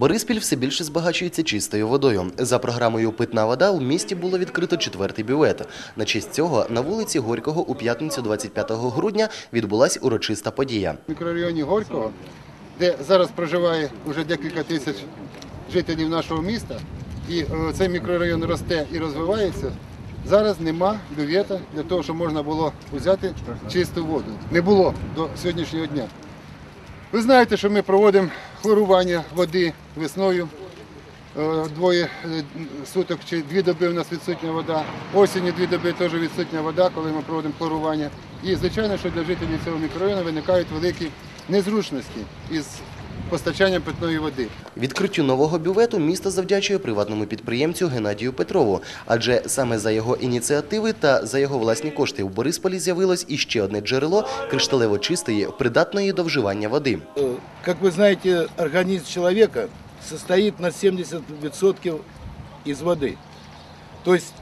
Бориспіль все більше збагачується чистою водою. За програмою Питна вода у місті було відкрито четвертий бювет. На честь цього на вулиці Горького у п'ятницю 25 грудня відбулась урочиста подія. В мікрорайоні Горького, де зараз проживає вже декілька тисяч жителів нашого міста, і е, цей мікрорайон росте і розвивається. Зараз нема бювета для того, щоб можна було взяти чисту воду. Не було до сьогоднішнього дня. Ви знаєте, що ми проводимо хлорування води весною. Е, Двоє е, суток чи дві доби у нас відсутня вода. Осінню дві доби теж відсутня вода, коли ми проводимо хлорування. І звичайно, що для жителів цього мікрорайону виникають великі незручності із постачанням питної води. Відкриттю нового бювету місто завдячує приватному підприємцю Геннадію Петрову, адже саме за його ініціативи та за його власні кошти у Борисполі з'явилось іще одне джерело кришталево чистої, придатної до вживання води. Как вы знаете, организм человека состоит на 70% из воды. То есть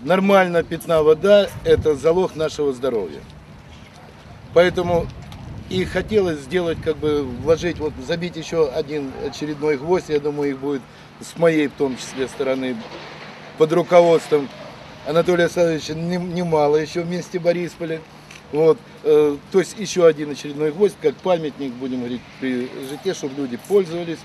нормально питная вода – это залог нашего здоровья. Поэтому и хотелось сделать, как бы вложить, вот забить еще один очередной гвоздь, я думаю, их будет с моей в том числе стороны под руководством Анатолия Александровича нем- немало еще в месте Борисполя. Вот, э, то есть еще один очередной гвоздь, как памятник, будем говорить, при житте, чтобы люди пользовались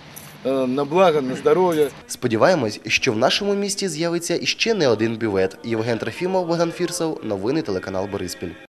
э, на благо, на здоровье. Сподіваємось, що в нашому місті з'явиться іще не один бювет. Євген Трофімов, Богдан Фірсов. Новини телеканал Бориспіль.